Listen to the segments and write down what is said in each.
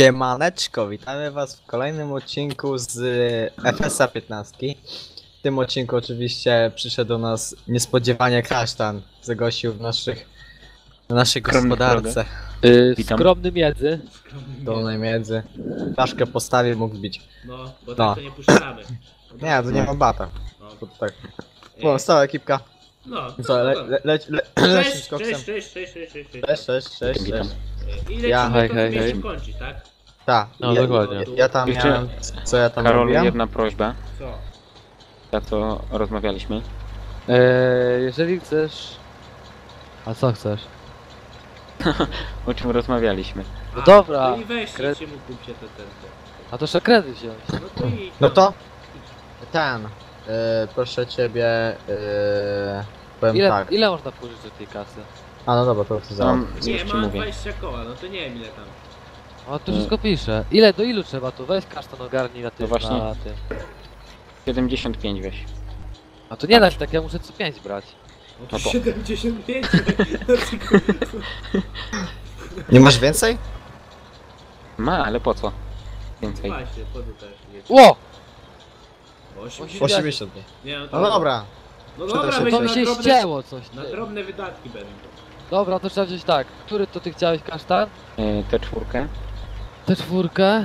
Siemaneczko, witamy was w kolejnym odcinku z FSA 15. W tym odcinku oczywiście przyszedł do nas niespodziewanie kasztan, zagościł w naszych, w naszej Skromny gospodarce Yy, w Witam. skromnym miedzy. dolnej miedzy. Flaszkę postawił, mógł zbić. No, bo No. tak to nie puszczamy. Nie, to nie ma bata. No, To tak. e, O, stała ekipka. no, Co, le, le, le, le, lecisz Cześć, z koksem. cześć, cześć, cześć, cześć, cześć, cześć. Cześć, cześć, cześć, Witam. cześć. I Ja- lecimy hej, to hej, hej. kończyć, tak? Tak, No, ja, dokładnie. ja tam Jeszcze- miałem, co ja tam Karol, robiłem? jedna prośba, Co? za co rozmawialiśmy. Yy, jeżeli chcesz... A co chcesz? O czym rozmawialiśmy? No A, dobra, No i weź kre- się mu kupcie te ten. A to jeszcze kredyt wziąć. No to i... No to ten, y, proszę ciebie, y, powiem Ile, tak. ile można pożyczyć tej kasy? A no dobra, to ty za. Tam Nie, ci ma mówię. 20 koła, no to nie wiem ile tam. O, tu wszystko pisze. Ile, do ilu trzeba tu? Weź kasztan ogarnij na tym, No właśnie. na tym. 75 weź. A to nie da się tak, ja muszę co 5 brać. No No to to- 75. Nie masz więcej? Ma, ale po co? Więcej. Właśnie, to. Ło! 80. 80. Nie, no to... No dobra. No dobra, się weź To na mi się drobne... ścięło coś. Na ty. drobne wydatki będą. Dobra, to trzeba wziąć tak. Który to ty chciałeś kasztan? E, Tę czwórkę. Tę czwórkę.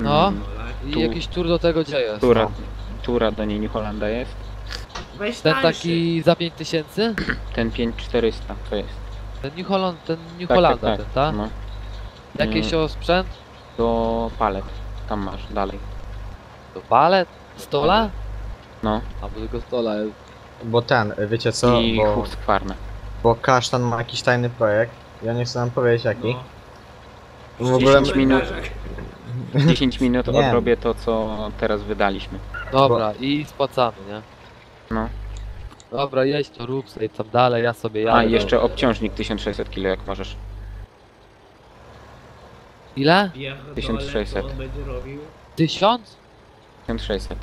No. Mm. I Tu. jakiś tur do tego gdzie jest? Tura, No. tura do niej New Hollanda jest. Weź Ten tańszy. taki za 5000? Ten 5400 to jest. Ten New Holland, ten New Tak, Hollanda tak, ten, tak. tak? No. Jakiś Mm. o sprzęt? Do palet. Tam masz, dalej. Do palet? Stola? No. A bo tego stola jest. Bo ten, wiecie co? I Bo, Husqvarna. Bo Kasztan ma jakiś tajny projekt. Ja nie chcę wam powiedzieć jaki. No. W ogóle 10 minut. komentarzach. 10 minut Nie. odrobię to, co teraz wydaliśmy. Dobra, i spłacamy, nie? No. Dobra, jedź to rób sobie tam dalej, ja sobie jadę. A, i jeszcze obciążnik 1600 kg jak możesz. Ile? Pierdolę, 1600. co on będzie robił? Tysiąc? 1600.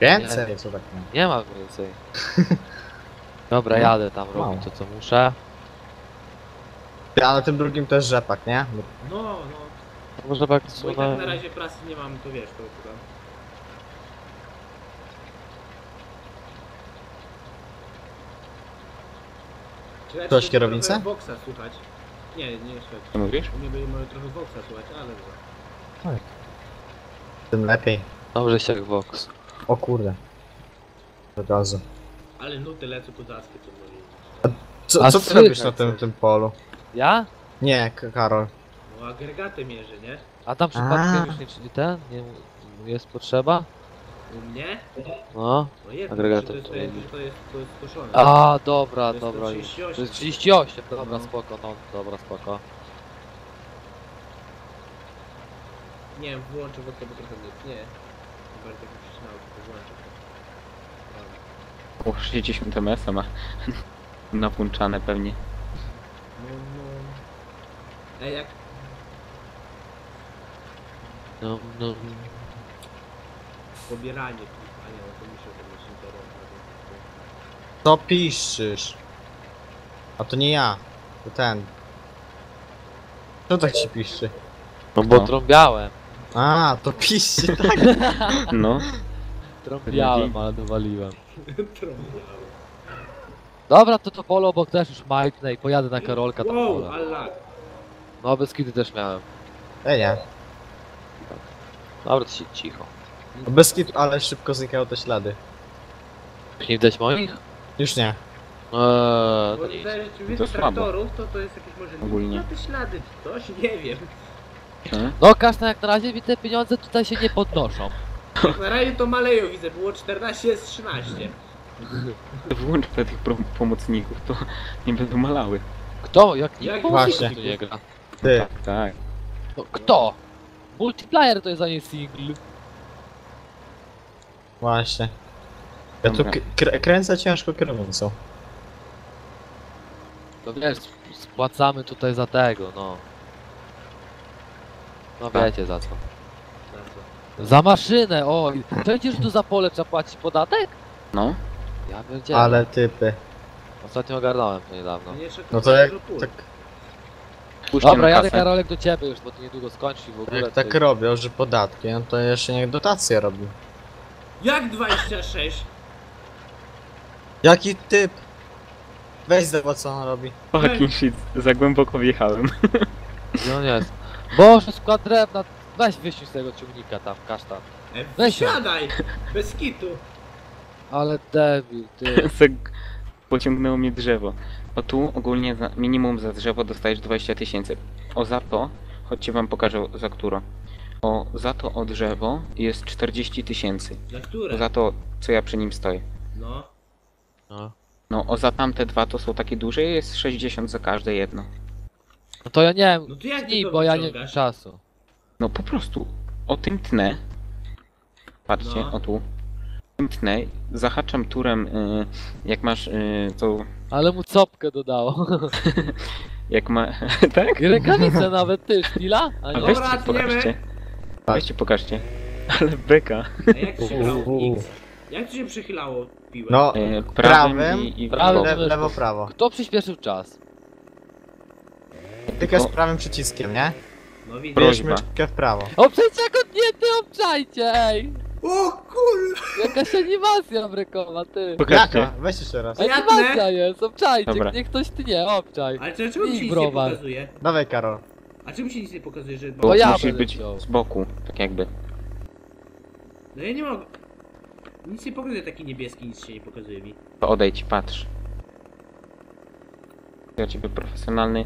Więcej, co tak nie. Nie ma więcej. Dobra, No, jadę tam mało. robić to co muszę. Ty, A na tym drugim też rzepak, nie? No, no. Może tak Bo i tak na razie pracy nie mam, to wiesz, to chyba. Czy Ktoś kierownicę? trochę Voxa słuchać? Nie, nie słuchać. Co mówisz? U mnie będzie może trochę Voxa słuchać, ale dobra. Tym lepiej. Dobrze się jak Vox. O kurde. Od razu. Ale nuty lecą kozackie to może. Co, A co ty robisz na tym, tym polu? Ja? Nie, K- Karol. No agregaty mierzy, nie? A tam przypadkiem już nie, czyli ten? Nie jest potrzeba? U mnie? No. No jedno, Agregaty to jest, to jest, jest- to jest, to jest skoszone. A, dobra, To jest dobra. już. 38. To jest 38, dobra, No. spoko, no, dobra, spoko. Nie wiem, włączę Voxa, bo trochę nie. Nie. Bardziej tak przycinał, to włączę. O, 60 ms ma napłączane pewnie. No, no. Ej, jak No, no. pobieranie a nie, no to muszę to mieć internet. Co piszczysz? A to nie ja. To ten. Co tak ci piszczy? No bo No. trąbiałem. A, to piszczy, tak. No. Trąbiałem, ale dowaliłem. Trąbiały. Dobra, to to polo obok też już majtnę i pojadę na Karolka tam Wow, pole. Allah. No, bez kiedy też miałem. Ej, nie. Dobra, to się cicho. Bez kitu, ale szybko znikają te ślady. Już nie widać moich? Już nie. Eee, Bo to nic. tutaj To rzeczywiście słabo. traktorów, to to jest jakieś może Ogólnie. no te ślady czy coś, nie wiem. Hmm? No, kasztan jak na razie mi te pieniądze tutaj się nie podnoszą. Na razie to maleją widzę, było 14, jest 13. Włącz te tych pomocników, to nie będą malały. Kto? Jak, Jak jak właśnie. tu nie gra? Ty. Tak, tak. No, kto? Multiplayer to jest a nie single. Właśnie. Ja tu Dobra. k- krę- kręcę ciężko kierownicą. To wiesz, spłacamy tutaj za tego, no. No Tak. wiecie za co. Za maszynę, oj. Przecież tu za pole trzeba płacić podatek? No. Ja pierdzielę. Ale typy. Ostatnio ogarnąłem to niedawno. Nie, jeszcze No to jak. Tak, Puśćcie Dobra, jadę. Karolek do ciebie już, bo ty niedługo skończysz i w ogóle. Jak tak tutaj- robią, że podatki, no to jeszcze niech dotacje robi. Jak 26? Jaki typ? Weź zobacz co on robi. Fucking shit, za głęboko wjechałem. No nie jest. Boże, skład drewna. Weź wyścig z tego ciągnika tam, kasztan. E, Weź ją. Siadaj! Bez kitu. Ale debil, ty. Zag- Pociągnęło mnie drzewo. O tu ogólnie za, minimum za drzewo dostajesz 20 tysięcy. O za to, chodźcie wam pokażę za którą. O za to o drzewo jest 40 tysięcy. Za które? Za to, co ja przy nim stoję. No. No. No, o za tamte dwa to są takie duże, jest 60 za każde jedno. no to ja nie wiem. No to jak ty Tnij, to bo ja nie mam wyciągasz? czasu. No po prostu, o tym tnę. Patrzcie, No. o tu. Tym tnę, zahaczam turem, y, jak masz y, tą, Ale mu copkę dodało. jak ma, tak? I rękawice nawet, ty, szpila? A A nie? weźcie, Dobra, tniemy. pokażcie. Weźcie, pokażcie. Ale beka. A jak się chylało Uuu. X? Jak to się przechylało? No, E, prawym prawym, i, i w prawym. bok. le lewo, prawo. Kto przyspieszył czas? Tylko z prawym przyciskiem, nie? No widzę. Proś- Bierz Prośba. myszkę w prawo. Obczajcie jak odnięty, obczajcie, ej! O kur... Jakaś animacja brekowa, ty. Pokażcie. Jaka? Weź jeszcze raz. Ja Animacja jest, obczajcie, Dobra. niech ktoś tnie, obczaj. Ale czemu czemu mi się nic nie browar. pokazuje? Dawaj Karol. A czemu się nic nie pokazuje, że... Bo Bo ja musisz będę być chciał. z boku, tak jakby. No ja nie mogę. Nic nie pokazuje taki niebieski, nic się nie pokazuje mi. To odejdź, patrz. Ja ciebie profesjonalny.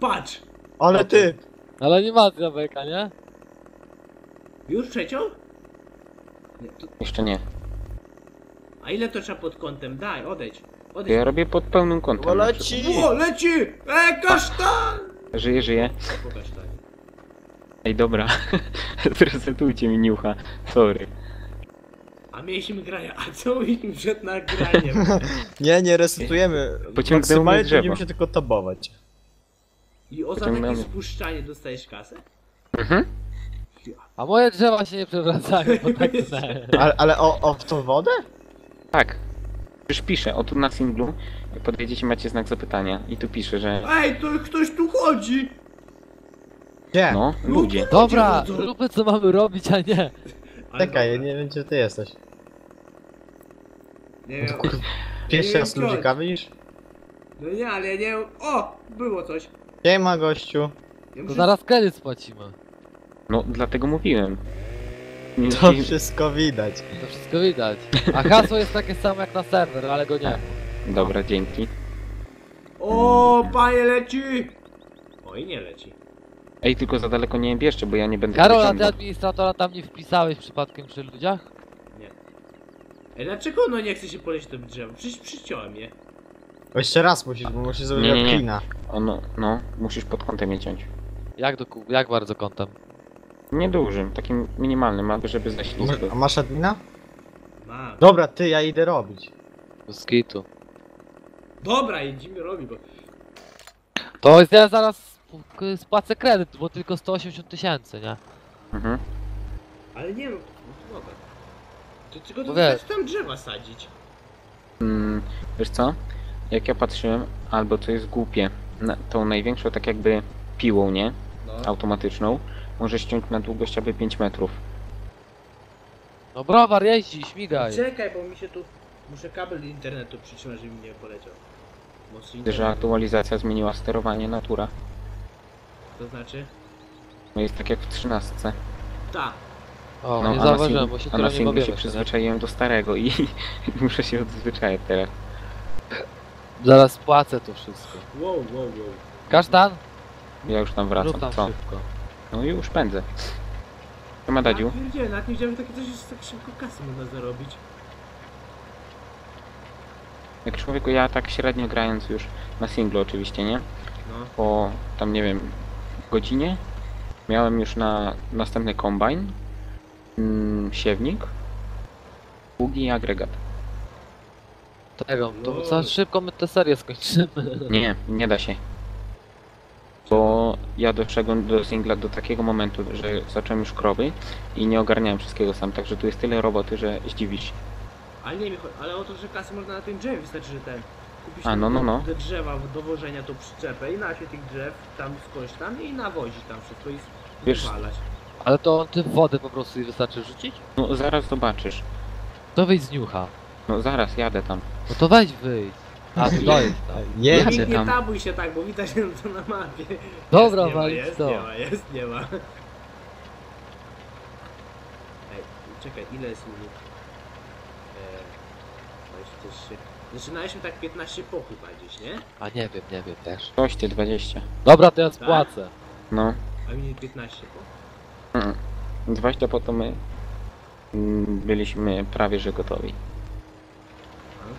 Patrz! Ale ty! Ale animacja beka, nie? Już trzecią? Nie, to... Jeszcze nie. A ile to trzeba pod kątem? Daj, odejdź. Odejdź. ja robię pod pełnym kątem. O, na leci! przykład. O, leci! E, kasztan! Żyje, żyje. Po kasztanie. Ej, dobra. Zresetujcie mi niucha. Sorry. A mieliśmy grania, a co mieliśmy przed nagraniem? Nie, nie resetujemy. Pociągnęło Maksymalnie mnie drzewo. będziemy się tylko tabować. I o za takie spuszczanie dostajesz kasę? Mhm. A moje drzewa się nie przewracają, bo tak. Ale, ale o, o w tą wodę? Tak. Już piszę, o tu na singlu, jak podjedziecie macie znak zapytania i tu pisze, że Ej, to ktoś tu chodzi! Nie. no, ludzie. Dobra, Ludzie chodzą. róbmy co mamy robić, a nie. Ale Czekaj, ja dobra. nie wiem gdzie ty jesteś. Nie wiem. Pierwszy raz wiem, ludzika widzisz? No nie, ale ja nie wiem. O! Było coś. Nie ma gościu. Ja To muszę... zaraz kredyt spłacimy. No, dlatego mówiłem. Nie, To nie- wszystko widać. To wszystko widać. A hasło jest takie samo jak na serwer, ale go nie. Dobra, dzięki. O, panie leci! Oj, nie leci. Ej, tylko za daleko nie bierzcie, bo ja nie będę Karol, a ty wyciągał. administratora tam nie wpisałeś przypadkiem przy ludziach? Ej, dlaczego no nie chce się polecieć to drzewo? Przecież przyciąłem je. O, Jeszcze raz musisz, bo musisz zrobić Nie, nie, nie. klina. Ono, no, musisz pod kątem je ciąć. Jak do kół, jak bardzo kątem? Niedużym, takim minimalnym, aby żeby Ma- ślisko. A masz admina? Mam. Dobra, ty, ja idę robić. Do skitu. Dobra, idziemy robi, bo... To ja zaraz k- spłacę kredyt, bo tylko 180 tysięcy, nie? Mhm. Ale nie no, no dobra. To tylko No to wiesz. wystarczy tam drzewa sadzić. Mm, wiesz co? Jak ja patrzyłem, albo to jest głupie, na, tą największą tak jakby piłą, nie? No. Automatyczną, możesz ściąć na długość aby 5 metrów. No browar jeździ, śmigaj. Czekaj, bo mi się tu... Muszę kabel internetu przytrzymać, żeby mi nie poleciał. Mocny Widzę, internet. że aktualizacja zmieniła sterowanie natura. To znaczy? No jest tak jak w 13. Tak. O, No, nie a na zauważyłem, bo się a na nie singlu bawiłem się jeszcze, nie? przyzwyczaiłem do starego i muszę się odzwyczaić teraz. Zaraz spłacę to wszystko. Wow, wow, wow. Kasztan? Ja już tam Rób wracam. tam Co? szybko. No już pędzę. Siema Dadziu. Ja pierdzielę, nawet nie wiedziałem, że takie coś jest tak szybko kasy można zarobić. Jak człowieku ja tak średnio grając już na singlu oczywiście, nie? No. Po tam nie wiem godzinie miałem już na następny kombajn, mm, siewnik, pługi i agregat. Tego, to Lol. za szybko my tę serię skończymy. Nie, nie da się. Bo ja doszedłem do singla do takiego momentu, że zacząłem już krowy i nie ogarniałem wszystkiego sam, także tu jest tyle roboty, że zdziwisz się. Ale nie wiem, ale o to, że kasy można na tym drzewie, wystarczy, że ten... kupić A, no, no, no. te drzewa do wożenia, to przyczepę i nasie tych drzew tam skądś tam i nawozić tam wszystko i Wiesz- wypalać. Ale to on ty wodę po prostu i wystarczy rzucić? No zaraz zobaczysz. To wyjdź z niucha. No zaraz jadę tam. No to weź wyjdź. A, tu dojedź tam. Jedzie. Jadę Nie, nie tam. tabuj się tak, bo widać to na mapie. Dobra, jest, nie ma, walić jest, to. nie ma, jest, nie ma. Ej, czekaj, ile jest minut? Eee, 23. Zaczynaliśmy tak 15 po chyba gdzieś, nie? A nie wiem, nie wiem też. Coś ty 20. Dobra, to ja spłacę. No. A minut 15 po? Mm. 20 po to my mm, byliśmy prawie że gotowi.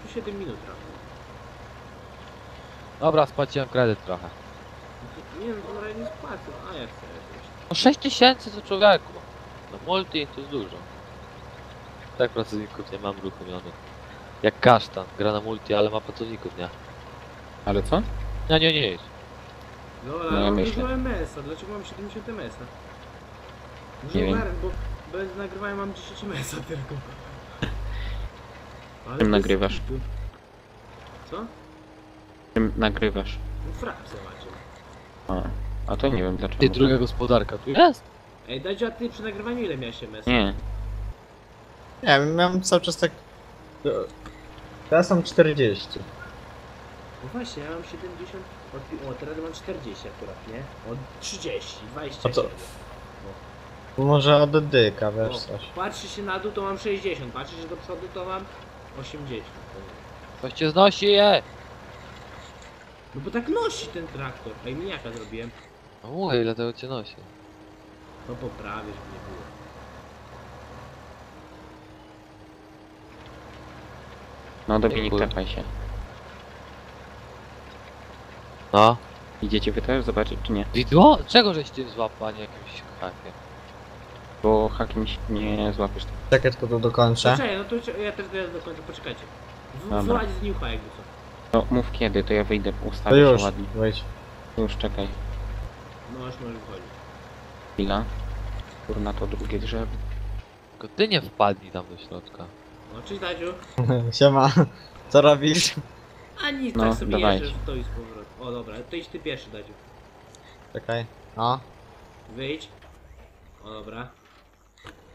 No to 7 minut raptem. Dobra, spłaciłem kredyt trochę. No Nie wiem, razie nie spłacę, a jak chcę jakoś. No 6 tysięcy to człowieku. No multi to jest dużo. Tak pracowników nie mam uruchomionych. Jak kasztan, gra na multi, ale ma pracowników, nie? Ale co? Nie, nie, nie. No No, ale ja mam myślę. dużo MS-a, dlaczego mam 70 MS-a? Nie wiem. bo bez nagrywania mam 10 MS-a tylko. Ale Czym nagrywasz? Co? Czym nagrywasz? No frapsę macie. A, a to nie wiem dlaczego. Ty, druga gospodarka tu jest? Ej, Dadziu, a ty przy nagrywaniu ile miałeś MS? Nie. Nie, miałem cały czas tak... Teraz mam 40. No właśnie, ja mam 70, od, o teraz mam 40 akurat, nie? Od 30, 27. A co? Może od dyka, wiesz O, coś. patrzy się na dół to mam 60, patrzy się do przodu to mam 80. Coś cię znosi, je! No bo tak nosi ten traktor. Ej, mijaka zrobiłem. No mówię, ile tego cię nosi. No poprawię, żeby nie było. No Dominik, Dziękuję. tepaj się. No. Idziecie wy też zobaczyć czy nie? Widło? Czego żeś ty złapał, a nie jakimś hakiem? Bo hakiem się nie złapiesz. Czekaj, tylko to dokończę. Poczekaj, no to ja też teraz dokończę, poczekajcie. Dobra. W- Wyłaź z niucha jakby co. To mów kiedy, to ja wyjdę, To ustawię już, się ładnie. wejdź. Już czekaj. No już może wychodzić. Chwila. Kurna to drugie drzewo. Tylko ty nie wpadnij tam do środka. No cześć Dadziu. Siema. Co robisz? A nic, No, tak sobie dawaj. jeżdżę w to i z powrotem. O dobra, to idź ty pierwszy Dadziu. Czekaj. O, Wyjdź. O dobra.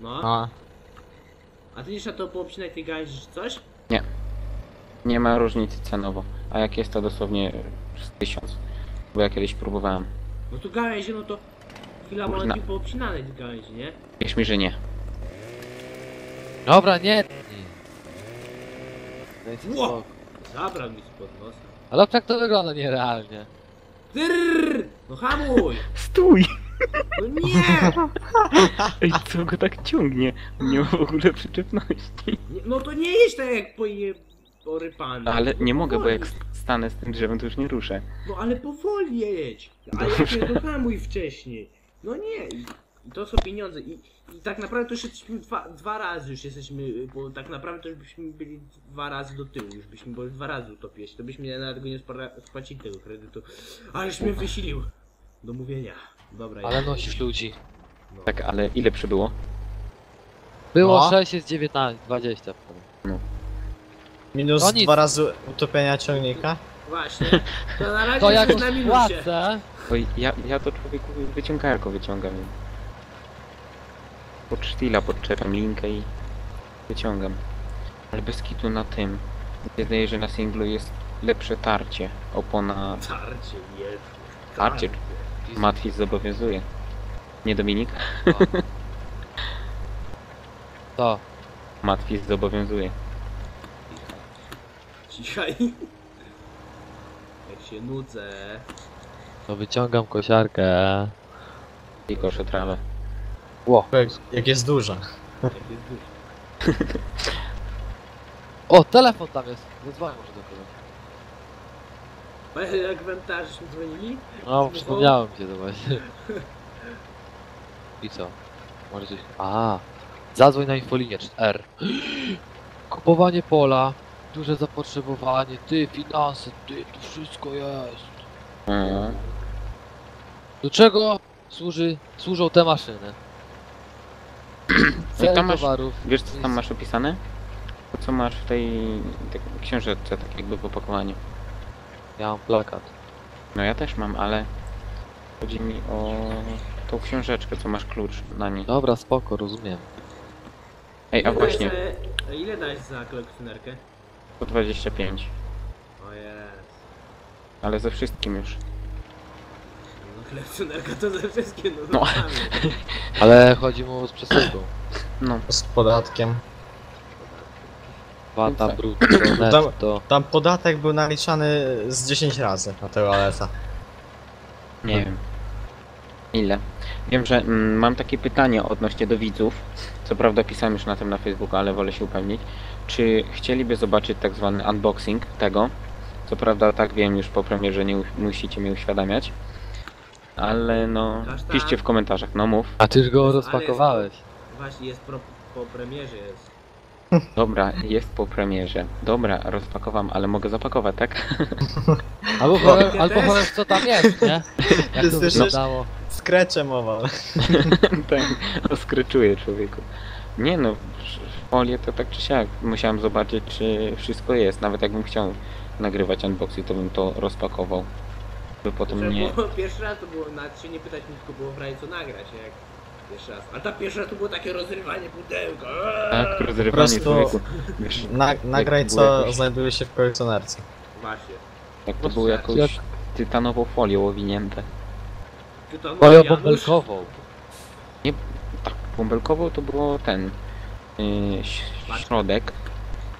No. o. A ty jeszcze to poobcinaj tej gałęzi czy coś? Nie ma różnicy cenowo. A jak jest to dosłownie z tysiąc. Bo ja kiedyś próbowałem. No to gałęzie, no to chwila Kurna. moment i poobcinane tej gałęzi, nie? Wierz mi, że nie. Dobra, nie tnij. Daj sobie Ło! spokój. Zabrał mi spod nosa. Ale tak to wygląda nierealnie. Trrr! No hamuj! Stój! No nie! Ej, co go tak ciągnie? Nie ma w ogóle przyczepności. nie! No to nie jedź tak jak poje... porypany. Ale nie mogę, bo jak stanę z tym drzewem, to już nie ruszę. No ale powoli jedź! A ja Dobrze. cię dohamuj wcześniej. No nie! I i to są pieniądze. I, I tak naprawdę to już jesteśmy dwa, dwa razy już jesteśmy, bo tak naprawdę to już byśmy byli dwa razy do tyłu, już byśmy byli dwa razy utopić, to byśmy nawet go nie spłacili tego kredytu. Ależ mnie wysilił! Do mówienia. Dobra, Ale nosisz ludzi. no. Tak, ale ile przybyło? Było No. 6, jest 19, 20. Minus No nic. dwa razy utopienia ciągnika. Właśnie. To na razie To jak jesteś na minusie. płacę, Oj, ja, ja to człowieku wyciągarką wyciągam. Pod sztila podczepiam linkę i wyciągam. Ale bez kitu na tym. Wydaje, że na singlu jest lepsze tarcie. Opona Tarcie, nie. Tarcie. Matwis zobowiązuje. Nie Dominik? to. Matwis zobowiązuje. Cichaj. Jak się nudzę. To wyciągam kosiarkę. I koszę trawę. Ło. Jak, jak jest duża. Jak jest duży. O, telefon tam jest. Zadzwonię może do kogoś. Ale jak wentażyśmy dzwonili? No, przypomniałem się to właśnie. I co? Może coś... A, Zadzwoń na infolinię, czy R. Kupowanie pola, duże zapotrzebowanie, ty, finanse, ty, tu wszystko jest. Mhm. Do czego służy, służą te maszyny? I tam masz- towarów. Wiesz co tam masz opisane? To co masz w tej, tej książeczce, tak jakby w opakowaniu. Ja mam plakat. No ja też mam, ale chodzi mi o tą książeczkę, co masz klucz na niej. Dobra, spoko, rozumiem. Ej, a Ile właśnie, dałeś za- Ile dałeś za kolekcjonerkę? 125. O jest. Ale ze wszystkim już. No kolekcjonerka to ze wszystkie, no, No. Ale chodzi mu z przesyłką. No, Z podatkiem. Wata, Tak. brutto, netto. Tam podatek był naliczany z 10 razy na tego Alesa. nie wiem. Ile? Wiem, że mm, mam takie pytanie odnośnie do widzów. Co prawda pisałem już na tym na Facebooku, ale wolę się upewnić. Czy chcieliby zobaczyć tak zwany unboxing tego? Co prawda tak wiem już po premierze, nie musicie mi uświadamiać. Ale no, Kasztan. piszcie w komentarzach, no mów. A ty już go rozpakowałeś. Właśnie jest pro, po premierze jest. Dobra, jest po premierze. Dobra, rozpakowam, ale mogę zapakować, tak? Albo Ja powiem, albo powiem co tam jest, nie? Jak to słyszysz? wyglądało. Skrecze mowa. tak, rozkryczuję człowieku. Nie no, w folię to tak czy siak. Musiałem zobaczyć, czy wszystko jest. Nawet jakbym chciał nagrywać unboxing, to bym to rozpakował. By potem Że nie... było, pierwszy raz to było, nawet się nie pytać mi, tylko było w raju co nagrać, jak pierwszy raz. A ta pierwszy raz to było takie rozrywanie pudełka. Tak, Po rozrywanie prostu- człowieku. Wiesz, Na, nagraj było co jakoś- znajduje się w kolekcjonerce. Właśnie. Jak to było jakąś Jak- tytanową folią owinięte. Ty to Moją Janusz? bąbelkową. Tak, bąbelkowo to było ten... Yy, ś- Paczka. środek.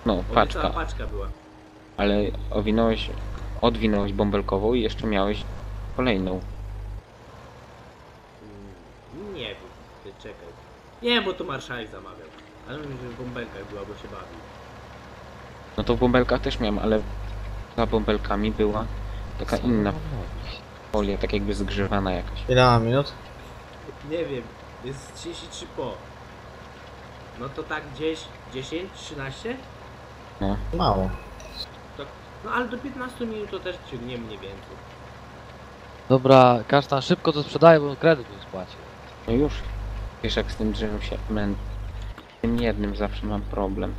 No, paczka. Cała paczka była. Ale owinąłeś... Odwinąłeś bąbelkową i jeszcze miałeś kolejną. Mm, Nie wiem, ty czekaj. Nie, bo to marszałek zamawiał. Ale mówię, że w bąbelkach była, bo się bawił. No to w bąbelkach też miałem, ale za bąbelkami była taka Co inna folia, tak jakby zgrzewana jakaś. Ile mam minut? Nie wiem, jest 33 po. No to tak gdzieś 10, 13? Mało. No ale do 15 minut to też ciągniemy mniej więcej. Dobra, kasztan szybko to sprzedaje, bo kredyt bym spłacił. No już. Wiesz jak z tym drzewem się mę... Z tym jednym zawsze mam problem.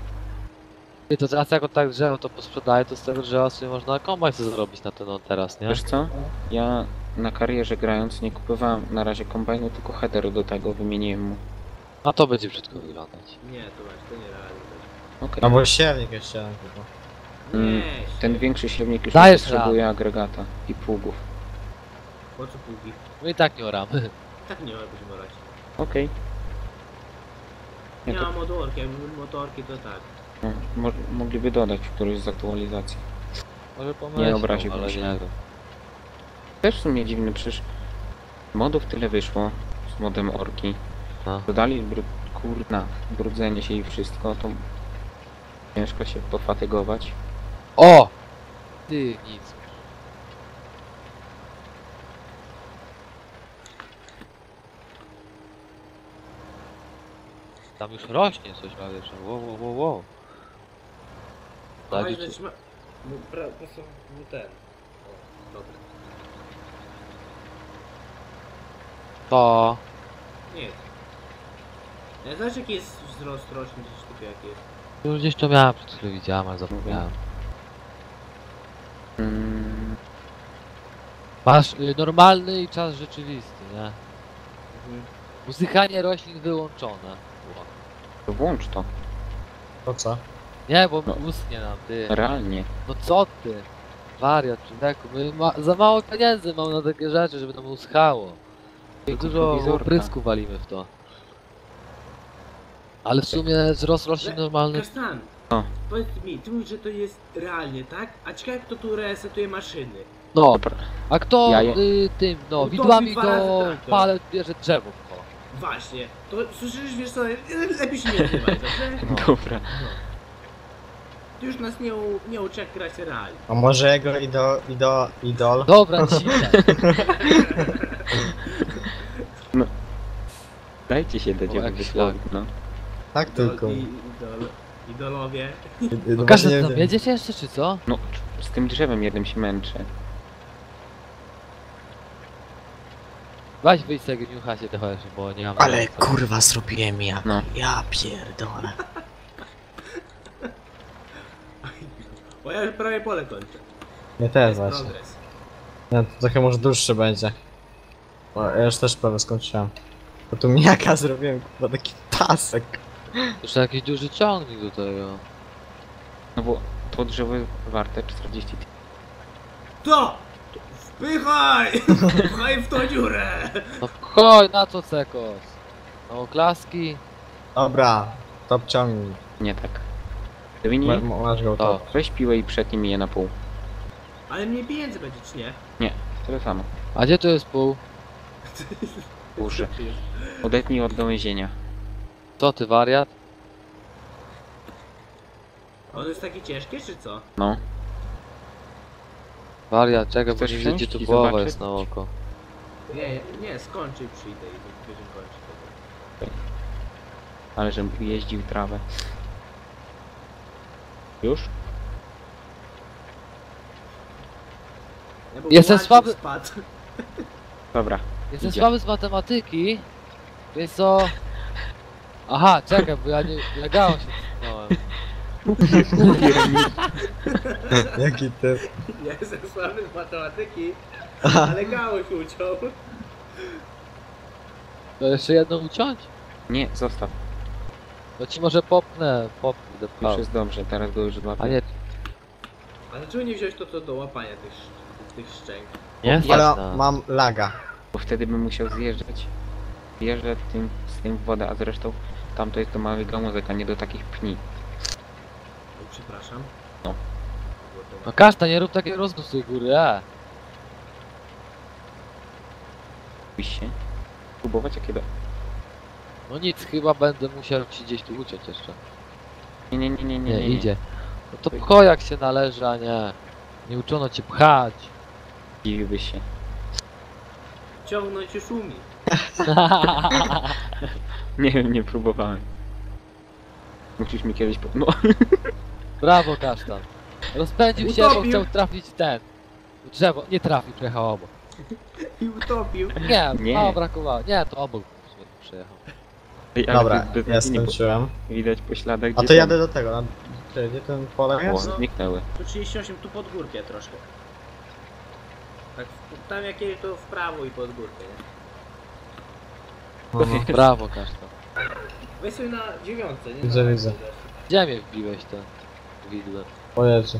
Ty, to teraz jak on tak drzewo to posprzedaje, to z tego drzewa sobie można kombajn sobie zrobić na ten on teraz, nie? Wiesz co? Ja na karierze grając nie kupowałem na razie kombajnu, tylko header do tego wymieniłem mu. A to będzie brzydko wyglądać. Nie, to właśnie, to nie realne. Okej. No bo siewnik jeszcze jeden tylko. Mm, Nie, Ten większy siewnik już Dajesz nie potrzebuje agregata i pługów. Po co pługi? No i tak nie oramy. Tak nie ma być morać. Okej. Nie Nie, to, ma motorki, jakby były motorki to tak. no, mo mogliby dodać któryś z aktualizacji. Może pomyślał, obraziłbym ale się. nie wiem. Też w sumie dziwny, przecież modów tyle wyszło z modem orki. No. Dodali br kurna, brudzenie się i wszystko, to ciężko się pofatygować. O! Ty, nic. Tam już rośnie coś prawie, że wow, wow, wow, wow. Że czy- trzyma... No, pra, prosto, no ten. O, dobra. To... Nie. Ja znasz jaki jest wzrost roślin, coś takiego jak jest? Już gdzieś to miałem, przed chwilą widziałem, ale zapomniałem. Masz y, normalny i czas rzeczywisty, nie? Mhm. Usychanie roślin wyłączone. To włącz to, To co? Nie, bo No. uschnie nam, ty. realnie. No co ty? Wariat, człowieku, my ma, za mało pieniędzy mam na takie rzeczy, żeby nam uschło. Dużo prowizorka. prysku walimy w to. Ale w sumie wzrost roślin Le- normalny... Kasztan! O. Powiedz mi, ty mówisz, że to jest realnie, tak? A ciekawe kto tu resetuje maszyny. No, Dobra. a kto Ja je- y, tym, no, No to widłami dwa razy do tak, to. palet bierze drzewo. Właśnie. To słyszysz, wiesz co, lepiej się nie odzywaj, dobrze? Dobra. Ty już nas nie, u, nie uczy jak grać realnie. A może jego idol, idol, idol? Dobra, cicha. Dajcie się do jak wysłowić, no. Tak tylko. Idol, idolowie. No każdy tam jedziesz jeszcze, czy co? No, z tym drzewem jednym się męczę. Weź wyjść z tego niucha się trochę, bo nie mam... Ale kurwa zrobiłem ja. No. Ja pierdolę. Bo ja już prawie pole kończę. Nie też Jest właśnie. progres. Nie, to trochę może dłuższy będzie. Bo ja już też prawie skończyłem. Bo tu mijaka zrobiłem, kurwa, taki pasek. Jeszcze jakiś duży ciągnik do tego. No bo to drzewo jest warte 40 tysięcy. To! Wpychaj! Wpychaj w tą dziurę! No chodź, na co cekos? No oklaski? Dobra, top ciągnij. Nie tak. Ma, ma- masz go To. top. weź piłę i przetnij mi je na pół. Ale mniej pieniędzy będzie, czy nie? Tyle samo. A gdzie tu jest pół? Uszy. Odetnij od gałęzienia. Co ty wariat? On jest taki ciężki, czy co? No. Wariat, czekaj, bo Chcesz nie widzę gdzie tu głowa zobaczyć? jest na oko. Nie, nie, skończy i przyjdę i będziemy kończyć tego. Ale żebym jeździł trawę. Już? Ja bo Jestem słaby- Spadł. Dobra. Jestem Idzie. słaby z matematyki, więc co... Aha, czekaj, bo ja nie... Ja gałą się wcisnąłem. Jaki ty? Ja jestem słaby z matematyki, ale gałąź uciął. To jeszcze jedną uciąć? Nie, zostaw. To ci może popnę, popnę, Już depchał. jest dobrze, teraz go już A złapię. nie, A dlaczego nie wziąłeś to, to do łapania tych, sz- tych szczęk? nie? Ale Jasne. mam laga. Bo wtedy bym musiał zjeżdżać. Zjeżdżać tym, z tym w wodę, a zresztą tam to jest do małych gałązek, a nie do takich pni. Przepraszam. No. No kaszta, nie rób takiej rozgłosu góry, e. Pójść się. Próbować jakie do... No nic, chyba będę musiał ci gdzieś tu uciąć jeszcze. Nie, nie, nie, nie, nie, Nie, idzie. No to pchaj jak się należy, a nie. Nie uczono cię pchać. Dziwiłbyś się. Ciągnąć już umie. Nie wiem, nie próbowałem. Musisz mi kiedyś po... No, Brawo, kasztan. Rozpędził się, bo Utopił. chciał trafić w ten. w Drzewo, nie trafił, przejechał obok. I utopił. Nie, Nie. mało brakowało. Nie, to obok przejechał. Ej, ale Dobra, jest ja bo skończyłem. Widać po śladach, A gdzie to tam- jadę do tego, na... Gdzie, gdzie ten pole O, jest? zniknęły. Tu 38, tu pod górkę troszkę. Tak, w- tam jakieś to w prawo i pod górkę, nie? Mhm. Brawo, kasztan. Weź sobie na dziewiątce, nie? Widzę, widzę. Gdzie mnie wbiłeś ten widle? O Jezu.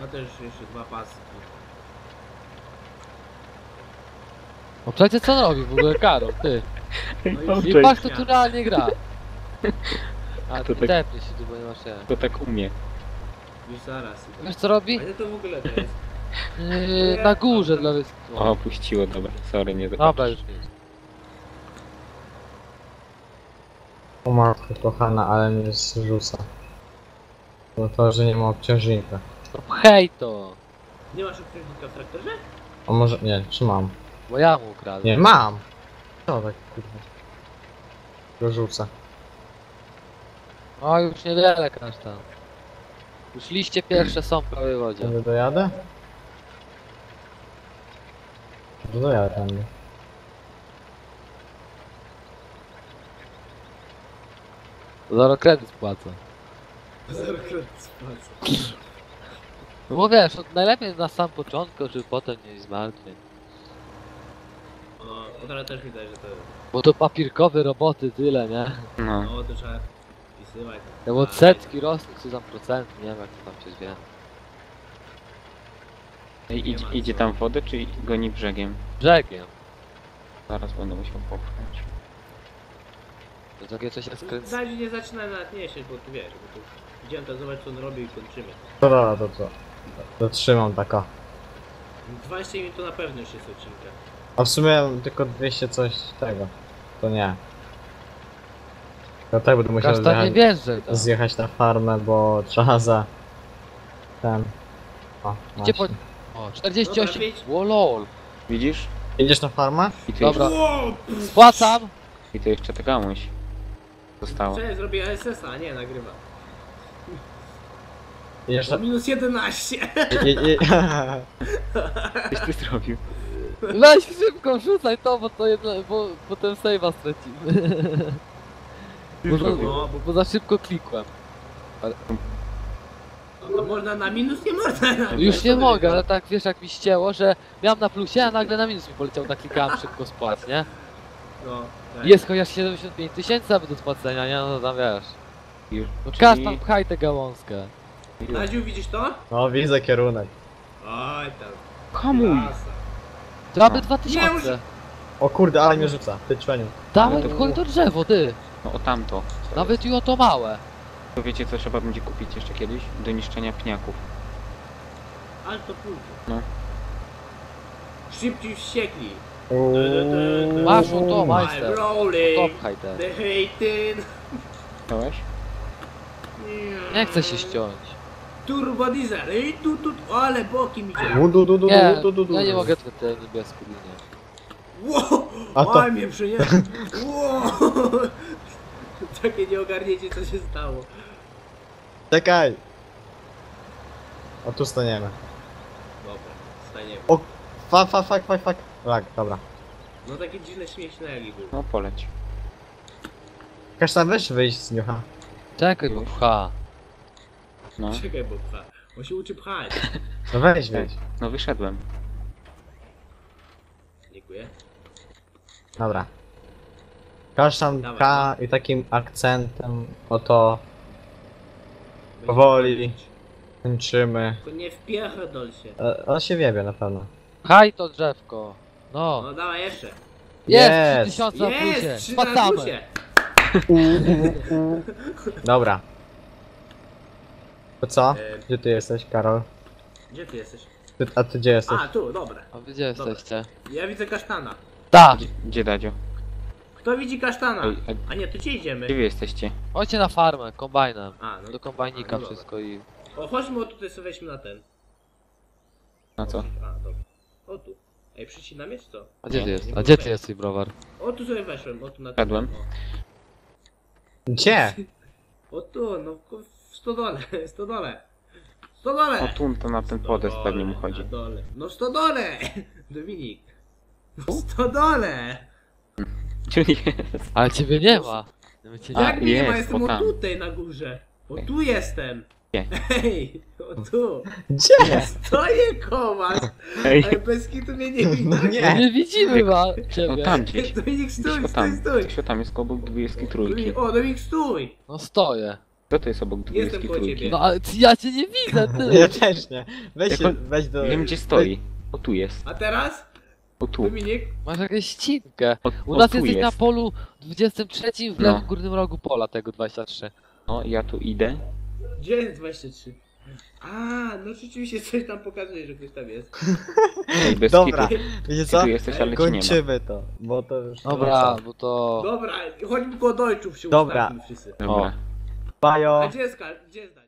No też jeszcze dwa pasy. No przecież co robi w ogóle Karol, ty? No I patrz kto tu realnie gra. A Kto ty tak- tepnij się tu, bo nie masz jak. To tak umie. Już zaraz. Wiesz co robi? Ale to w ogóle to jest. Yy, na górze dla wys... O, puściło, dobra. Sorry, nie Dobra, już jest. O matko kochana, ale mnie zrzuca. No to, że nie ma obciążnika. No pchej to! Nie masz obciążnika w traktorze? A może, nie, czy mam? Bo ja mu ukradłem. Nie, mam! Co tak, kurwa. Go rzuca. O, już niewiele kasztan. Już liście pierwsze są w prawej wodzie. Tędy dojadę? Dojadę tędy. Zaraz kredyt spłacę. Zakręt spłacę. No bo wiesz, od- najlepiej na sam początku, żeby potem nie zmartwień. No, od razu też widać, że to Bo to papierkowe roboty tyle, nie? No. No, to trzeba wpisywać. Ja od setki rosną, czy tam procent, nie wiem jak to tam się zwie. Ej, idzie, idzie tam w wodę, czy goni brzegiem? Brzegiem. Zaraz będę musiał popchnąć. To takie coś jest. Zanim nie zaczyna nawet nie się, bo tu wiesz, bo tu idziemy to zobaczyć co on robi i kończymy. To dobra, to co? Dotrzymam taka. 20 minut to na pewno już jest odcinka. A w sumie tylko 200 coś tego. To nie. Ja tak będę musiał zjechać, wierzy tam. zjechać na farmę, bo trzeba za... Ten... O, Gdzie po... właśnie. O, 48. Dobra. O lol. Widzisz? Idziesz na farmę? I tu, Dobra. Wow! Spłacam! jeszcze, i tu jeszcze ta gałąź została. Cześć, zrobię ASS-a, a nie, nagrywa. Na... minus 11! I, i, i... Coś ty zrobił. Weź szybko, rzucaj to, bo to jedno, bo potem save'a stracimy. Bo, za-? No, bo bo za szybko klikłem. Ale... No to można na minus, nie można na Już nie mogę, ale tak wiesz jak mi ścięło, że miałem na plusie, a nagle na minus mi poleciał, naklikałem szybko spłat, nie? No, tak. Jest chociaż 75 tysięcy aby do spłacenia, nie? No tam wiesz. Już. No Czyli- kasztan pchaj tę gałązkę. Nadziu, widzisz to? No widzę kierunek. Oj tam. Hamuj! klasa. To aby No. 2000. O kurde, ale mnie rzuca. Ty człeniu. Dawaj, to chodź to drzewo, ty. No o tamto. Nawet i o to małe. To wiecie co trzeba będzie kupić jeszcze kiedyś? Do niszczenia pniaków. Ale to pójdzie. No. Szybciej wściekli. Masz o to, majster. Rolling. pchaj te. The hating. Dałeś? Nie chcę się ściąć. Turbo diesel. Ej, tu, tu, tu. Ale bokiem idzie. U, du, du, du, Nie, du, du, du, ja nie du. mogę te, te niebieskie linie. Wow. A to- Oj, mnie przyniosło. Wow. Takie nieogarniecie, co się stało. Czekaj! O tu staniemy. Dobra, staniemy. O, fa, fa, fuck, fuck, fuck. Tak, dobra. No takie dziwne śmieszne jak były. No poleć. Kasztan weź wyjść z niucha. Czekaj, bo pcha. No. Czekaj, bo pcha. On się uczy pchać. No weź wyjść. No wyszedłem. Dziękuję. Dobra. Kasztan Dawaj. K i takim akcentem oto powoli kończymy. Tylko nie wpierdol się. E, on się wiebie na pewno. Pchaj to drzewko. No. No dawaj jeszcze. Jest! Jest. 3000 na plusie. Jest! Trzy na Spadamy. plusie. Dobra. To co? E, Gdzie ty jesteś, Karol? Gdzie ty jesteś? Ty, a ty gdzie jesteś? A, tu, dobra. A wy gdzie Dobra. jesteście? Ja widzę kasztana. Tak! Gdzie, gdzie Dadzio? Kto widzi kasztana? Ej, a A nie, to gdzie idziemy? gdzie wy jesteście? Chodźcie na farmę, kombajnem. A, no. Do kombajnika A, no wszystko i... O, chodźmy o tutaj sobie weźmy na ten. Na co? A, dobra. O tu. Ej, przycinam jest to? A gdzie Nie, ty jest? nie A gdzie ty jesteś, browar? O tu sobie weszłem, o tu na ten. Wszedłem. Gdzie? O tu, no ku- w stodole, stodole. Stodole! O tu to na ten podest pewnie mu chodzi. Na dole. No stodole! Dominik. No stodole! Czyli Ale ciebie nie ma. Cię A. Jak mnie nie ma, jest, jestem o o tam. tutaj na górze. O tu jestem. Hej, o tu. Gdzie? Stoję kołasz. Ej, Ale bez kitu mnie nie No widać. No nie. nie widzimy ma no ciebie. tam gdzieś. Dominik Gdzieś stój, o stój, tam. stój. Tam jest obok dwudziestki trójki. Dominik, o, Dominik stój. No stoję. Co to jest obok dwudziestki Jestem koło trójki? ciebie. No ale ja cię nie widzę, Ja ty! też nie. Weź się, on- weź do... Wiem gdzie stoi. O tu jest. A teraz? O tu. Dominik? Masz jakąś ścinkę. O, U o nas tu jesteś na jest. polu 23 w No. lewym górnym rogu pola tego 23. No ja tu idę. Gdzie jest 23? A, no rzeczywiście coś tam pokazuje, że ktoś tam jest. Ej, bez Dobra, kitu. wiecie co? tu jesteś, ale cię nie ma. Kończymy to, bo to już... Dobra, bo to... Dobra, chodźmy koło dojczów się Dobra. ustawmy wszyscy. Dobra. Bajo. A gdzie jest, gdzie jest Daniel?